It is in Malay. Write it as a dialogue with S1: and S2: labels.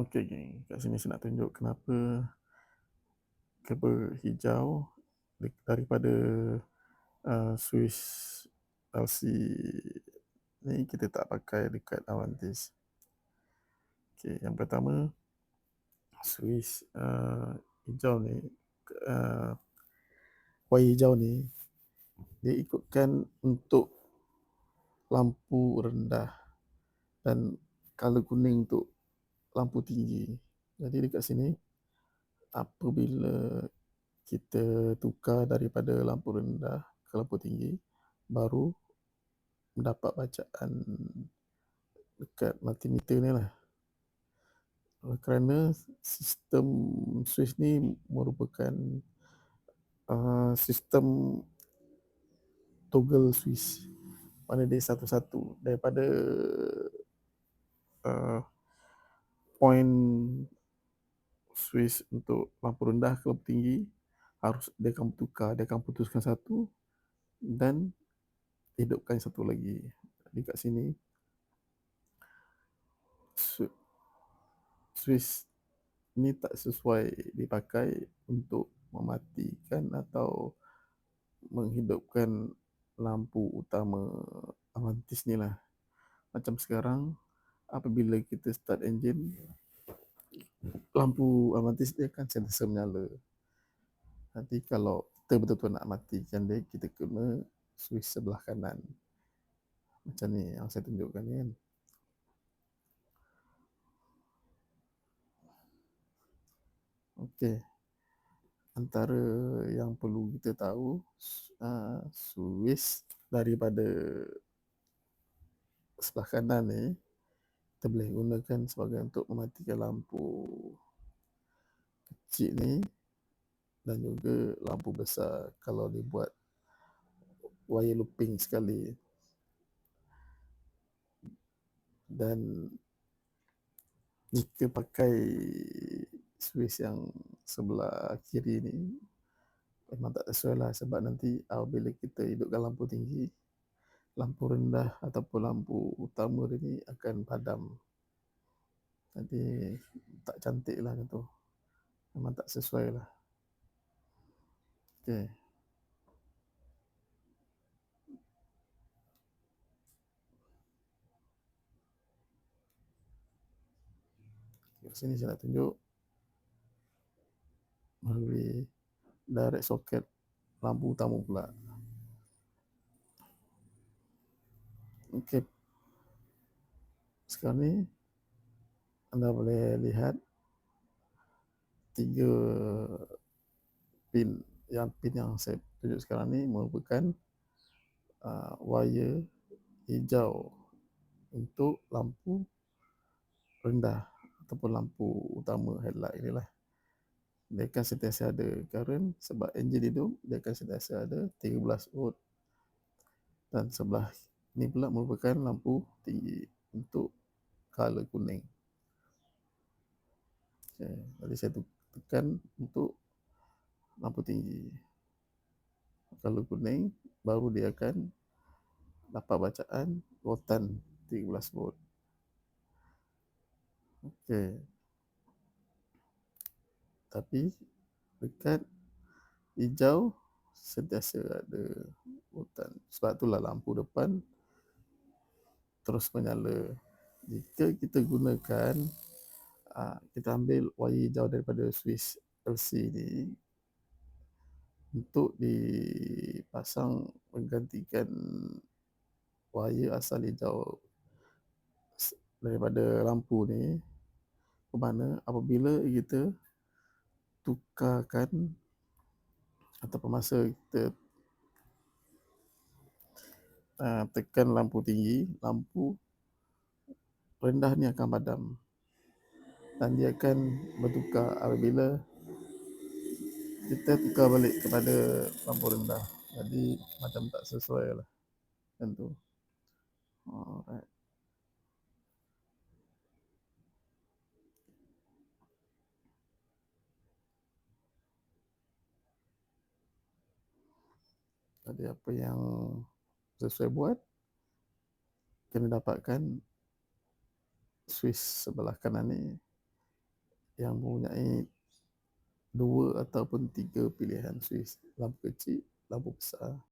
S1: Okey geng, kat sini saya nak tunjuk kenapa kabel hijau daripada uh, Swiss LC ni kita tak pakai dekat Avantis. Okey, yang pertama Swiss uh, hijau ni uh, wire hijau ni dia ikutkan untuk lampu rendah dan color kuning untuk lampu tinggi. Jadi dekat sini apabila kita tukar daripada lampu rendah ke lampu tinggi baru mendapat bacaan dekat multimeter ni lah. Kerana sistem switch ni merupakan uh, sistem toggle switch mana dia satu-satu daripada uh, point switch untuk lampu rendah ke lampu tinggi harus dia akan tukar dia akan putuskan satu dan hidupkan satu lagi. Jadi kat sini. Switch ni tak sesuai dipakai untuk mematikan atau menghidupkan lampu utama Avantis ni lah. Macam sekarang apabila kita start engine lampu Avantis dia akan sentiasa menyala. Nanti kalau kita betul-betul nak matikan dia kita kena switch sebelah kanan. Macam ni yang saya tunjukkan ni kan. Okey. Antara yang perlu kita tahu uh, switch daripada sebelah kanan ni kita boleh gunakan sebagai untuk mematikan lampu kecil ni dan juga lampu besar kalau dibuat wire looping sekali. Dan jika pakai switch yang sebelah kiri ni memang tak sesuai lah sebab nanti apabila kita hidupkan lampu tinggi lampu rendah ataupun lampu utama dia ni akan padam. Jadi tak cantik lah tu. Memang tak sesuai lah. Okay. Kat sini saya nak tunjuk melalui direct socket lampu utama pula. Okey. Sekarang ni anda boleh lihat tiga pin yang pin yang saya tunjuk sekarang ni merupakan uh, wire hijau untuk lampu rendah ataupun lampu utama headlight ni lah. Dia akan sentiasa ada current sebab engine hidup dia akan sentiasa ada 13 volt dan sebelah ini pula merupakan lampu tinggi untuk color kuning. Okay. Jadi saya tekan untuk lampu tinggi. Color kuning baru dia akan dapat bacaan rotan 13 volt. Okey. Tapi dekat hijau sentiasa ada rotan. Sebab itulah lampu depan terus menyala. Jika kita gunakan ah, kita ambil wire hijau daripada Swiss LC ni untuk dipasang menggantikan wire asal hijau daripada lampu ni ke mana apabila kita tukarkan atau masa kita uh, tekan lampu tinggi, lampu rendah ni akan padam. Dan dia akan bertukar apabila kita tukar balik kepada lampu rendah. Jadi macam tak sesuai lah. Macam tu. Alright. Jadi apa yang sesuai buat kena dapatkan Swiss sebelah kanan ni yang mempunyai dua ataupun tiga pilihan Swiss, lampu kecil, lampu besar.